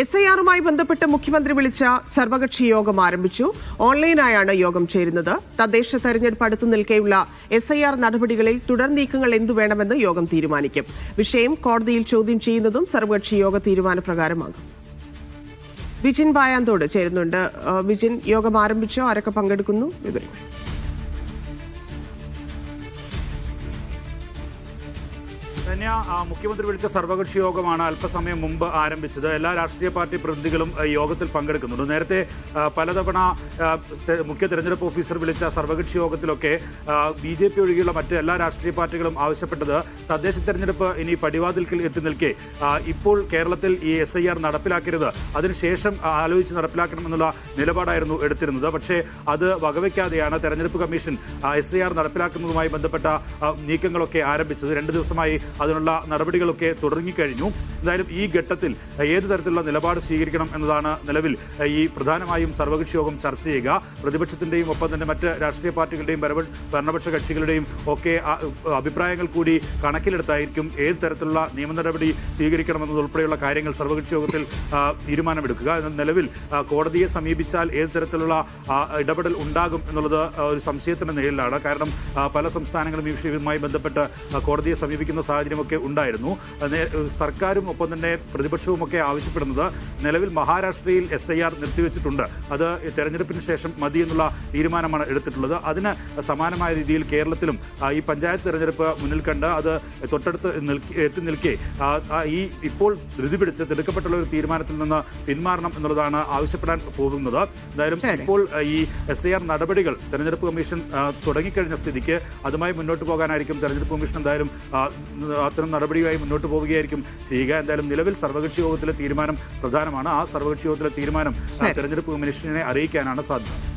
S I ആറുമായി ബന്ധപ്പെട്ട് മുഖ്യമന്ത്രി വിളിച്ച സർവകക്ഷി യോഗം ആരംഭിച്ചു. ഓൺലൈനായാണ് യോഗം ചേരുന്നത്. തദ്ദേശ തെരഞ്ഞെടുപ്പ് അടുത്തു നിൽക്കെയുള്ള എസ് ഐ ആർ നടപടികളിൽ തുടർ നീക്കങ്ങൾ എന്തു വേണമെന്ന് യോഗം തീരുമാനിക്കും. വിഷയം കോടതിയിൽ ചോദ്യം ചെയ്യുന്നതും സർവകക്ഷി യോഗ തീരുമാനപ്രകാരമാകും വിജിൻ ബായാന്തോട് ചേരുന്നുണ്ട്. വിജിൻ യോഗം ആരംഭിച്ചോ? ആരൊക്കെ പങ്കെടുക്കുന്നു? വിവരങ്ങൾ. ധന്യ മുഖ്യമന്ത്രി വിളിച്ച സർവകക്ഷി യോഗമാണ് അല്പസമയം മുമ്പ് ആരംഭിച്ചത്. എല്ലാ രാഷ്ട്രീയ പാർട്ടി പ്രതിനിധികളും യോഗത്തിൽ പങ്കെടുക്കുന്നുണ്ട്. നേരത്തെ പലതവണ മുഖ്യ തെരഞ്ഞെടുപ്പ് ഓഫീസർ വിളിച്ച സർവകക്ഷി യോഗത്തിലൊക്കെ ബി ജെ പി ഒഴികെയുള്ള മറ്റ് എല്ലാ രാഷ്ട്രീയ പാർട്ടികളും ആവശ്യപ്പെട്ടത് തദ്ദേശ തെരഞ്ഞെടുപ്പ് ഇനി പടിവാതിൽക്കിൽ എത്തി നിൽക്കെ. ഇപ്പോൾ കേരളത്തിൽ ഈ എസ് ഐ ആർ നടപ്പിലാക്കരുത്. അതിനുശേഷം ആലോചിച്ച് നടപ്പിലാക്കണമെന്നുള്ള നിലപാടായിരുന്നു എടുത്തിരുന്നത്. പക്ഷേ അത് വകവയ്ക്കാതെയാണ് തെരഞ്ഞെടുപ്പ് കമ്മീഷൻ എസ് ഐ ആർ നടപ്പിലാക്കുന്നതുമായി ബന്ധപ്പെട്ട നീക്കങ്ങളൊക്കെ ആരംഭിച്ചത്. രണ്ട് ദിവസമായി അതിനുള്ള നടപടികളൊക്കെ തുടങ്ങിക്കഴിഞ്ഞു എന്തായാലും ഈ ഘട്ടത്തിൽ ഏത് തരത്തിലുള്ള നിലപാട് സ്വീകരിക്കണം എന്നതാണ് നിലവിൽ ഈ പ്രധാനമായും സർവകക്ഷി യോഗം ചർച്ച ചെയ്യുക. പ്രതിപക്ഷത്തിന്റെയും ഒപ്പം തന്നെ മറ്റ് രാഷ്ട്രീയ പാർട്ടികളുടെയും ഭരണപക്ഷ കക്ഷികളുടെയും ഒക്കെ അഭിപ്രായങ്ങൾ കൂടി കണക്കിലെടുത്തായിരിക്കും ഏത് തരത്തിലുള്ള നിയമ നടപടി സ്വീകരിക്കണമെന്നതുൾപ്പെടെയുള്ള കാര്യങ്ങൾ സർവകക്ഷി യോഗത്തിൽ തീരുമാനമെടുക്കുക. എന്നാൽ നിലവിൽ കോടതിയെ സമീപിച്ചാൽ ഏത് തരത്തിലുള്ള ഇടപെടൽ ഉണ്ടാകും എന്നുള്ളത് ഒരു സംശയത്തിന്റെ നിലയിലാണ് കാരണം പല സംസ്ഥാനങ്ങളും ഈ വിഷയവുമായി ബന്ധപ്പെട്ട് കോടതിയെ സമീപിക്കുന്ന സാഹചര്യമൊക്കെ ഉണ്ടായിരുന്നു. സർക്കാരും ഒപ്പം തന്നെ പ്രതിപക്ഷവുമൊക്കെ ആവശ്യപ്പെടുന്നത് നിലവിൽ മഹാരാഷ്ട്രയിൽ എസ് ഐ ആർ നിർത്തിവെച്ചിട്ടുണ്ട്. അത് തെരഞ്ഞെടുപ്പിന് ശേഷം മതി എന്നുള്ള തീരുമാനമാണ് എടുത്തിട്ടുള്ളത്. അതിന് സമാനമായ രീതിയിൽ കേരളത്തിലും ഈ പഞ്ചായത്ത് തെരഞ്ഞെടുപ്പ് മുന്നിൽ കണ്ട് അത് തൊട്ടടുത്ത് എത്തി നിൽക്കെ ഈ ഇപ്പോൾ ധൃതി പിടിച്ച് തിടുക്കപ്പെട്ടുള്ള ഒരു തീരുമാനത്തിൽ നിന്ന് പിന്മാറണം എന്നുള്ളതാണ് ആവശ്യപ്പെടാൻ പോകുന്നത്. എന്തായാലും ഇപ്പോൾ ഈ എസ് ഐ ആർ നടപടികൾ തെരഞ്ഞെടുപ്പ് കമ്മീഷൻ തുടങ്ങിക്കഴിഞ്ഞ സ്ഥിതിക്ക് അതുമായി മുന്നോട്ട് പോകാനായിരിക്കും തെരഞ്ഞെടുപ്പ് കമ്മീഷൻ എന്തായാലും അത്തരം നടപടിയുമായി മുന്നോട്ട് പോവുകയായിരിക്കും ചെയ്യുക എന്തായാലും നിലവിൽ സർവകക്ഷി യോഗത്തിലെ തീരുമാനം പ്രധാനമാണ്. ആ സർവകക്ഷി യോഗത്തിലെ തീരുമാനം. തെരഞ്ഞെടുപ്പ് കമ്മീഷനെ അറിയിക്കാനാണ് സാധ്യത.